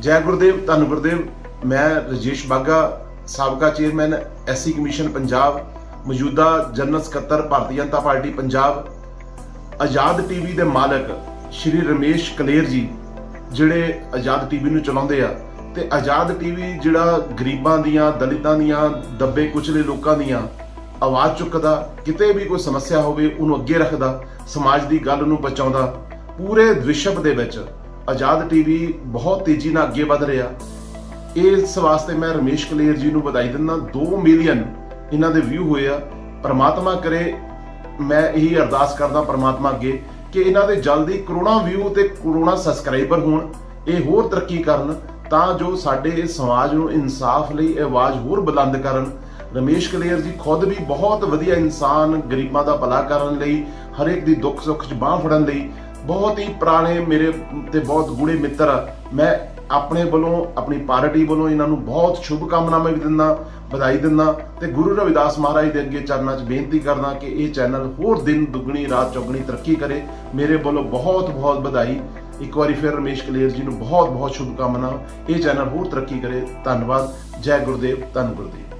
ਜੈ ਗੁਰਦੇਵ, ਧੰਨ ਗੁਰਦੇਵ, ਮੈਂ ਰਜੇਸ਼ ਬਾਗਾ, ਸਾਬਕਾ ਚੇਅਰਮੈਨ, ਐਸਸੀ ਕਮਿਸ਼ਨ ਪੰਜਾਬ, ਮੌਜੂਦਾ ਜਨਰਲ ਸਕੱਤਰ ਭਾਰਤੀ ਜਨਤਾ ਪਾਰਟੀ ਪੰਜਾਬ, ਆਜ਼ਾਦ ਟੀਵੀ ਦੇ ਮਾਲਕ ਸ਼੍ਰੀ ਰਮੇਸ਼ ਕਲੇਰ ਜੀ, ਜਿਹੜੇ ਆਜ਼ਾਦ ਟੀਵੀ ਨੂੰ ਚਲਾਉਂਦੇ ਆ। ਤੇ ਆਜ਼ਾਦ ਟੀਵੀ ਜਿਹੜਾ ਗਰੀਬਾਂ ਦੀਆਂ, ਦਲਿਤਾਂ ਦੀਆਂ, ਦੱਬੇ ਕੁਚਲੇ ਲੋਕਾਂ ਦੀਆਂ ਆਵਾਜ਼ ਚੁੱਕਦਾ, ਕਿਤੇ ਵੀ ਕੋਈ ਸਮੱਸਿਆ ਹੋਵੇ, ਉਹਨੂੰ ਅੱਗੇ ਰੱਖਦਾ, ਸਮਾਜ ਦੀ ਗੱਲ ਨੂੰ ਬਚਾਉਂਦਾ, ਪੂਰੇ ਵਿਸ਼ਵ ਦੇ ਵਿੱਚ ਆਜ਼ਾਦ ਟੀਵੀ ਬਹੁਤ ਤੇਜ਼ੀ ਨਾਲ ਅੱਗੇ ਵਧ ਰਿਹਾ। ਇਸ ਵਾਸਤੇ ਮੈਂ ਰਮੇਸ਼ ਕਲੇਰ ਜੀ ਨੂੰ ਵਧਾਈ ਦਿੰਦਾ 2 ਮਿਲੀਅਨ ਇਹਨਾਂ ਦੇ ਵਿਊ ਹੋਏ ਆ। ਪਰਮਾਤਮਾ ਕਰੇ, ਮੈਂ ਇਹੀ ਅਰਦਾਸ ਕਰਦਾ ਪ੍ਰਮਾਤਮਾ ਅੱਗੇ ਕਿ ਇਹਨਾਂ ਦੇ ਜਲਦੀ ਕਰੋੜਾਂ ਵਿਊ ਤੇ ਕਰੋੜਾਂ ਸਬਸਕ੍ਰਾਈਬਰ ਹੋਣ। ਇਹ ਹੋਰ ਤਰੱਕੀ ਕਰਨ ਤਾਂ ਜੋ ਸਾਡੇ ਇਸ ਸਮਾਜ ਨੂੰ ਇਨਸਾਫ ਲਈ ਆਵਾਜ਼ ਹੋਰ ਬੁਲੰਦ ਕਰਨ। ਰਮੇਸ਼ ਕਲੇਰ ਜੀ ਖੁਦ ਵੀ ਬਹੁਤ ਵਧੀਆ ਇਨਸਾਨ, ਗਰੀਬਾਂ ਦਾ ਭਲਾ ਕਰਨ ਲਈ, ਹਰੇਕ ਦੀ ਦੁੱਖ ਸੁੱਖ 'ਚ ਬਾਹ ਫੜਨ ਲਈ ਬਹੁਤ ਹੀ ਪੁਰਾਣੇ ਮੇਰੇ ਤੇ ਬਹੁਤ ਗੂੜੇ ਮਿੱਤਰ ਆ। ਮੈਂ ਆਪਣੇ ਵੱਲੋਂ, ਆਪਣੀ ਪਾਰਟੀ ਵੱਲੋਂ ਇਹਨਾਂ ਨੂੰ ਬਹੁਤ ਸ਼ੁਭ ਕਾਮਨਾਵਾਂ ਵੀ ਦਿੰਦਾ, ਵਧਾਈ ਦਿੰਦਾ ਤੇ ਗੁਰੂ ਰਵਿਦਾਸ ਮਹਾਰਾਜ ਦੇ ਅੱਗੇ ਚਰਨਾਂ 'ਚ ਬੇਨਤੀ ਕਰਦਾ ਕਿ ਇਹ ਚੈਨਲ ਹੋਰ ਦਿਨ, ਦੁੱਗਣੀ, ਰਾਤ, ਚੌਗਣੀ ਤਰੱਕੀ ਕਰੇ। ਮੇਰੇ ਵੱਲੋਂ ਬਹੁਤ ਬਹੁਤ ਵਧਾਈ। ਇੱਕ ਵਾਰੀ ਫਿਰ ਰਮੇਸ਼ ਕਲੇਰ ਜੀ ਨੂੰ ਬਹੁਤ ਬਹੁਤ ਸ਼ੁਭ ਕਾਮਨਾ। ਇਹ ਚੈਨਲ ਹੋਰ ਤਰੱਕੀ ਕਰੇ। ਧੰਨਵਾਦ। ਜੈ ਗੁਰਦੇਵ। ਧੰਨ ਗੁਰਦੇਵ।